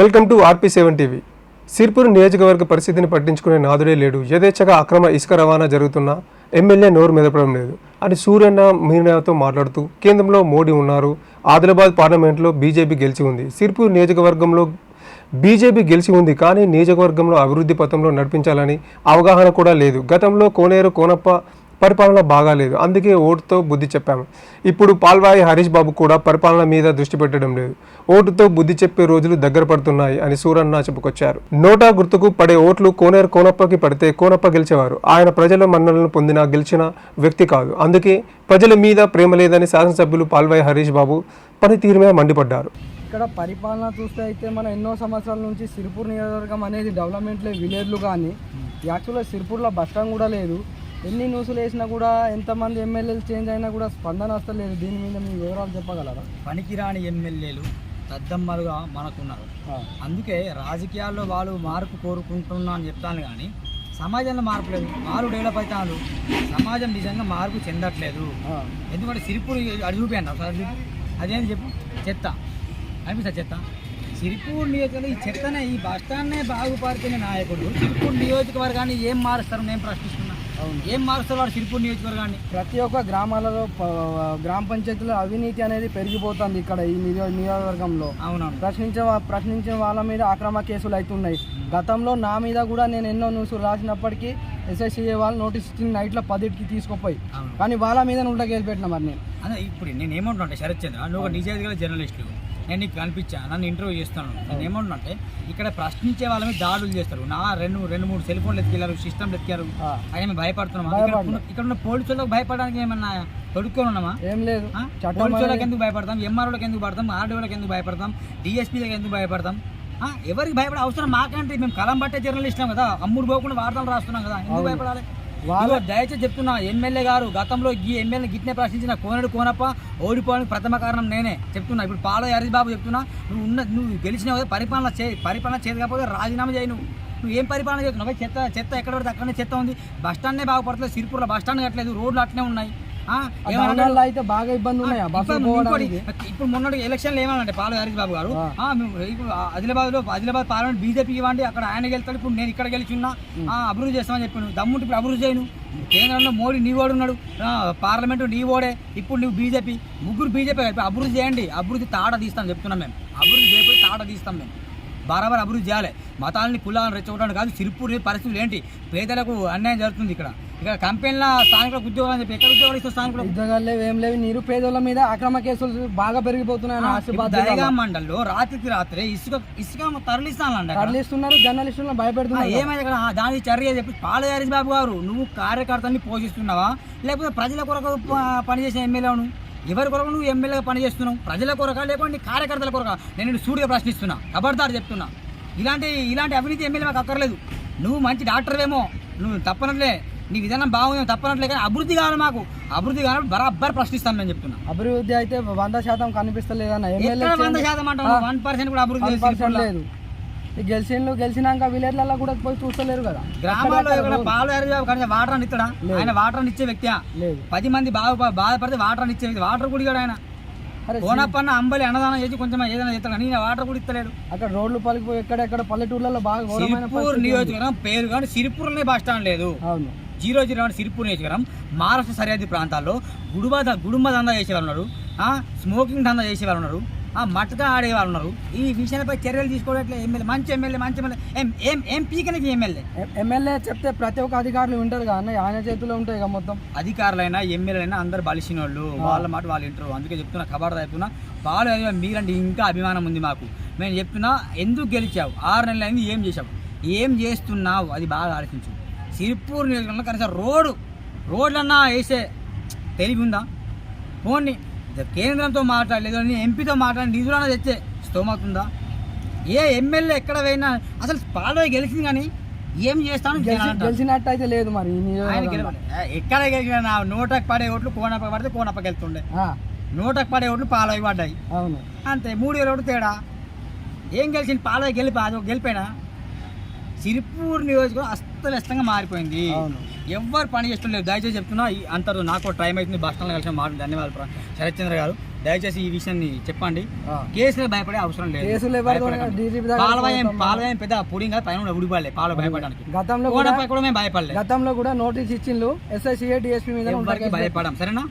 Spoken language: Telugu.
Welcome to RP seven TV. Sirpur నియోజకవర్గ పరిస్థితిని పట్టించుకునే నాదుడే లేడు. యథేచ్ఛగా అక్రమ ఇసుక రవాణా జరుగుతున్నా ఎమ్మెల్యే నోరు మెదపడం లేదు. అని సూర్యన్న మీనాతో మాట్లాడుతూ కేంద్రంలో మోడీ ఉన్నారు. ఆదిలాబాద్ పార్లమెంట్లో బీజేపీ గెలిచి ఉంది. సిర్పూర్ నియోజకవర్గంలో బీజేపీ గెలిచి ఉంది కానీ నియోజకవర్గంలో అభివృద్ధి పథంలో నడిపించాలని అవగాహన కూడా లేదు. గతంలో కోనేరు కోనప్ప పరిపాలన బాగాలేదు. అందుకే ఓటుతో బుద్ధి చెప్పాము. ఇప్పుడు పాల్వాయి హరీష్ బాబు కూడా పరిపాలన మీద దృష్టి పెట్టడం లేదు. ఓటుతో బుద్ధి చెప్పే రోజులు దగ్గర పడుతున్నాయి అని సూరన్న చెప్పుకొచ్చారు. నోటా గుర్తుకు పడే ఓట్లు కోనేరు కోనప్పకి పడితే కోనప్ప గెలిచేవారు. ఆయన ప్రజల మన్నలను పొందిన గెలిచిన వ్యక్తి కాదు. అందుకే ప్రజల మీద ప్రేమ లేదని శాసనసభ్యులు పాల్వాయి హరీష్ బాబు పనితీరు మీద మండిపడ్డారు. ఇక్కడ పరిపాలన చూస్తే అయితే మనం ఎన్నో సంవత్సరాల నుంచి సిరిపూర్ నియోజకవర్గం అనేది డెవలప్మెంట్లో విలేజ్లు కానీ యాక్చువల్గా సిరిపూర్లో బస్ స్టాండ్ కూడా లేదు. ఎన్ని న్యూస్లు వేసినా కూడా ఎంతమంది ఎమ్మెల్యేలు చేంజ్ అయినా కూడా స్పందన వస్తలేదు. దీని మీద మీ వివరాలు చెప్పగలరా? పనికిరాని ఎమ్మెల్యేలు దద్దమ్మలుగా మనకున్నారు. అందుకే రాజకీయాల్లో వాళ్ళు మార్పు కోరుకుంటున్నా అని చెప్తాను కానీ సమాజంలో మార్పు లేదు. మారు డెవలప్ అవుతాను సమాజం నిజంగా మార్పు చెందట్లేదు. ఎందుకంటే సిరిపూర్ అడి చూపించండి ఒకసారి చూపి. అదేంటి చెప్పు? చెత్త. అనిపిస్తా చెత్త? సిరిపూర్ నియోజకవర్గం ఈ చెత్తనే ఈ బస్ స్టాండ్నే బాగుపడుతున్న నాయకుడు సిరిపూర్ నియోజకవర్గాన్ని ఏం మారుస్తారు నేను ప్రశ్నిస్తున్నా. ఏం మారుస్తారు వాడు సిరిపూర్ నియోజకవర్గాన్ని? ప్రతి ఒక్క గ్రామాలలో గ్రామ పంచాయతీలో అవినీతి అనేది పెరిగిపోతుంది ఇక్కడ ఈ నియో నియోజకవర్గంలో. అవునవును. ప్రశ్నించే వా- ప్రశ్నించే వాళ్ళ మీద అక్రమ కేసులు అవుతున్నాయి గతంలో నా మీద కూడా నేను ఎన్నో న్యూస్లు రాసినప్పటికీ ఎస్ఐసిఏ వాళ్ళు నోటీస్ ఇచ్చిన నైట్లో పదిటికి తీసుకుపోయి. కానీ వాళ్ళ మీద ఉంటా పెట్టిన మరి నేను. అదే ఇప్పుడు నేను ఏమంటున్నా శరత్ చంద్ర నువ్వు ఒక నిజాయితీ గల జర్నలిస్టు నేను నీకు కనిపించా నన్ను ఇంటర్వ్యూ చేస్తాను. నేను ఏమంటున్నా అంటే ఇక్కడ ప్రశ్నించే వాళ్ళ మీద దాడులు చేస్తారు. నా రెండు రెండు మూడు సెల్ ఫోన్లు ఎత్తికెళ్ళారు సిస్టమ్లు ఎత్తికారు అని మేము భయపడుతున్నామా? ఇక్కడ ఉన్న- పోలీసులకు భయపడడానికి ఏమన్నా తొడుక్కొని ఉన్నామా? ఏం లేదు. పోలీసులకు ఎందుకు భయపడతాం? ఎంఆర్ఓలకు ఎందుకు పడతాం ఆర్డీఓలకు ఎందుకు భయపడతాం? డిఎస్పీలకు ఎందుకు భయపడతాం? ఎవరికి భయపడే అవసరం మాకంటే మేము కలం పట్టే జర్నలిస్టాం కదా. అమ్ముడు పోకుండా వార్తలు రాస్తున్నాం కదా. ఎందుకు భయపడాలి? వాళ్ళు దయచేసి చెప్తున్నా ఎమ్మెల్యే గారు గతంలో ఈ ఎమ్మెల్యే గిట్నే ప్రశ్నించిన కోనడు కోనప్ప ఓడిపోవడానికి ప్రథమ కారణం నేనే చెప్తున్నా. ఇప్పుడు పాల హరీష్ బాబు చెప్తున్నా నువ్వు ఉన్న నువ్వు గెలిచినావు కదా పరిపాలన చే పరిపాలన చేయదు కాకపోతే రాజీనామా చేయి నువ్వు నువ్వు ఏం పరిపాలన చేస్తున్నావు? చెత్త చెత్త ఎక్కడ పడితే అక్కడనే చెత్త ఉంది. బస్ స్టాండే బాగుపడలేదు సిరిపూర్లో బస్ స్టాండ్ కట్టలేదు రోడ్లు అట్లనే ఉన్నాయి. అయితే బాగా ఇబ్బంది ఉన్నాయి ఇప్పుడు మొన్నటి ఎలక్షన్లు ఏమన్నారంటే పాలు హరీష్ బాబు గారు? ఇప్పుడు ఆదిలాబాద్లో ఆదిలాబాద్ పార్లమెంట్ బీజేపీ ఇవ్వండి అక్కడ ఆయన గెలుతాడు ఇప్పుడు నేను ఇక్కడ గెలిచున్నా ఆ, అభివృద్ధి చేస్తామని చెప్పాను. దమ్ముంటే ఇప్పుడు అభివృద్ధి చేయను. కేంద్రంలో మోడీ నీ ఓడు ఉన్నాడు. పార్లమెంటు నీ ఓడే. ఇప్పుడు నువ్వు బీజేపీ ముగ్గురు బీజేపీ అభివృద్ధి చేయండి. అభివృద్ధి తాడ తీస్తాం చెప్తున్నాం మేము. అభివృద్ధి చేయకపోతే తాడ తీస్తాం మేము. బరాబర్ అభివృద్ధి చేయాలి. మతాలని కులాలను రెచ్చగొట్టడం కాదు సిరిపూర్ పరిస్థితులు ఏంటి? పేదలకు అన్యాయం జరుగుతుంది ఇక్కడ. ఇక్కడ కంపెనీల స్థానికులకు ఉద్యోగాలు అని చెప్పి ఎక్కడ ఉద్యోగాలు ఇస్తారు స్థానికులకు? ఉద్యోగాలు లేవు ఏం లేవు. నిరుపేదల మీద అక్రమ కేసులు బాగా పెరిగిపోతున్నాయి ఇప్పుడు ఆశీర్వాద దయగా మండల్లో రాత్రికి రాత్రి ఇసుక ఇసుక తరలిస్తానండి. తరలిస్తున్నారు జర్నలిస్టులను భయపెడుతున్నారు ఏమైంది అక్కడ ఆ, దానికి చర్య చెప్పి పాల హరీష్ బాబు గారు నువ్వు కార్యకర్తల్ని పోషిస్తున్నావా? లేకపోతే ప్రజల కొరకు ప- పనిచేసే ఎమ్మెల్యేను ఎవరి కొరకు నువ్వు ఎమ్మెల్యేగా పనిచేస్తున్నావు? ప్రజల కొరక లేకుంటే నీ కార్యకర్తల కొరక? నేను సూటిగా ప్రశ్నిస్తున్నా ఖబర్దారు చెప్తున్నా. ఇలాంటి ఇలాంటి అవినీతి ఎమ్మెల్యే మాకు అక్కర్లేదు. నువ్వు మంచి డాక్టర్వేమో నువ్వు తప్పనట్లే నీ విధానం బాగుంది తప్పనట్లే కానీ అభివృద్ధి కావాలి మాకు. అభివృద్ధి కావాలి బరాబర్ ప్రశ్నిస్తాను నేను చెప్తున్నా. అభివృద్ధి అయితే వంద శాతం కనిపిస్తలేదన్న వంద శాతం అంటావు? వన్ పర్సెంట్ కూడా అభివృద్ధి. లేదు. ఈ గెలిచిండ్లు గెలిచినాక విలేజ్లలో కూడా పోయి చూస్తలేరు కదా. గ్రామాల్లో పాలు కానీ వాటర్ అని ఇస్తాడా ఆయన వాటర్ అని ఇచ్చే వ్యక్తి లేదు. పది మంది బాగా బాధపడితే వాటర్ అని ఇచ్చే వ్యక్తి వాటర్ కూడా ఇవ్వడు ఆయన. అరే ఓనప్పన్న అంబలి అన్నదానం చేసి కొంచెం ఏదైనా చేస్తాడు కానీ ఈయన వాటర్ కూడా ఇస్తలేడు అక్కడ రోడ్లు పలికిపోయి ఎక్కడెక్కడ పల్లెటూర్లలో బాగా సిరిపూర్. నియోజకవర్గం పేరు కానీ సిరిపూర్లోనే బస్ స్టాండ్ లేదు. అవును. జీరో జీరో వన్ సిరిపూర్ నియోజకవర్గం మహారాష్ట్ర సరిహద్దు ప్రాంతాల్లో గుడుబ గుడుంబ దందా చేసేవాళ్ళు ఉన్నారు. ఆ, స్మోకింగ్ దందా చేసేవాళ్ళు ఉన్నారు. ఆ, మటకా ఆడేవాళ్ళు ఉన్నారు ఈ విషయాలపై చర్యలు తీసుకోవట్లే ఎమ్మెల్యే మంచి ఎమ్మెల్యే మంచి ఎమ్మెల్యే ఏం ఏం పీకనికి ఎమ్మెల్యే? ఎమ్మెల్యే చెప్తే ప్రతి ఒక్క అధికారులు వింటారు కదా అన్న ఆయన చేతిలో ఉంటాయి కదా మొత్తం. అధికారులైనా ఎమ్మెల్యేలైనా అందరు బలిసిన వాళ్ళు వాళ్ళ మాట వాళ్ళు వింటారు. అందుకే చెప్తున్నా ఖబర్ చెప్తున్నా బాలు మీరంటే ఇంకా అభిమానం ఉంది మాకు. మేము చెప్తున్నా ఎందుకు గెలిచావు? ఆరు నెలలు అయింది ఏం చేసావు ఏం చేస్తున్నావు? అది బాగా ఆలోచించు. సిరిపూర్ నియోజకవర్గంలో కనీసం రోడ్డు రోడ్లన్నా వేసే తెలివి ఉందా? పోనీ కేంద్రంతో మాట్లాడలేదు అని ఎంపీతో మాట్లాడి నిధులన్నా తెచ్చే స్తోమత ఉందా? ఏ ఎమ్మెల్యే ఎక్కడ పోయినా అసలు పాలవ గెలిచింది కానీ ఏం చేస్తాను గెలిచి- గెలిచినట్టు అయితే లేదు మరి ఎక్కడ గెలిచిన నూటకు పడే ఓట్లు కోనప్ప పడితే కోనప్పకి వెళ్తుండే నూటకు పడే ఓట్లు పాలవి పడ్డాయి. అవును. అంతే మూడు వేల ఓట్లు తేడా. ఏం గెలిచింది? పాలవి గెలిపి? అది ఒక గెలిపేనా? సిరిపూర్ నియోజకవర్గం అస్తవ్యస్తంగా మారిపోయింది. అవును. ఎవ్వరు పని చేస్తలేదు. దయచేసి చెప్తున్నా అంతరు నాకు టైం అవుతుంది. బస్ స్టాండ్లో కలిసిన మాట ధన్యవాదాలు శరత్చంద్ర గారు దయచేసి ఈ విషయాన్ని చెప్పండి. కేసులు భయపడే అవసరం లేదు. పాలవాయం. పాలవాయం పెద్ద పుడింగ్ పైన ఉడిపడలే పాలు భయపడడానికి. గతంలో కూడా మేము భయపడలేదు గతంలో కూడా నోటీస్ ఇచ్చిండ్రు. ఎస్ఐ సిఐ డిఎస్పీ మీద భయపడం సరేనా?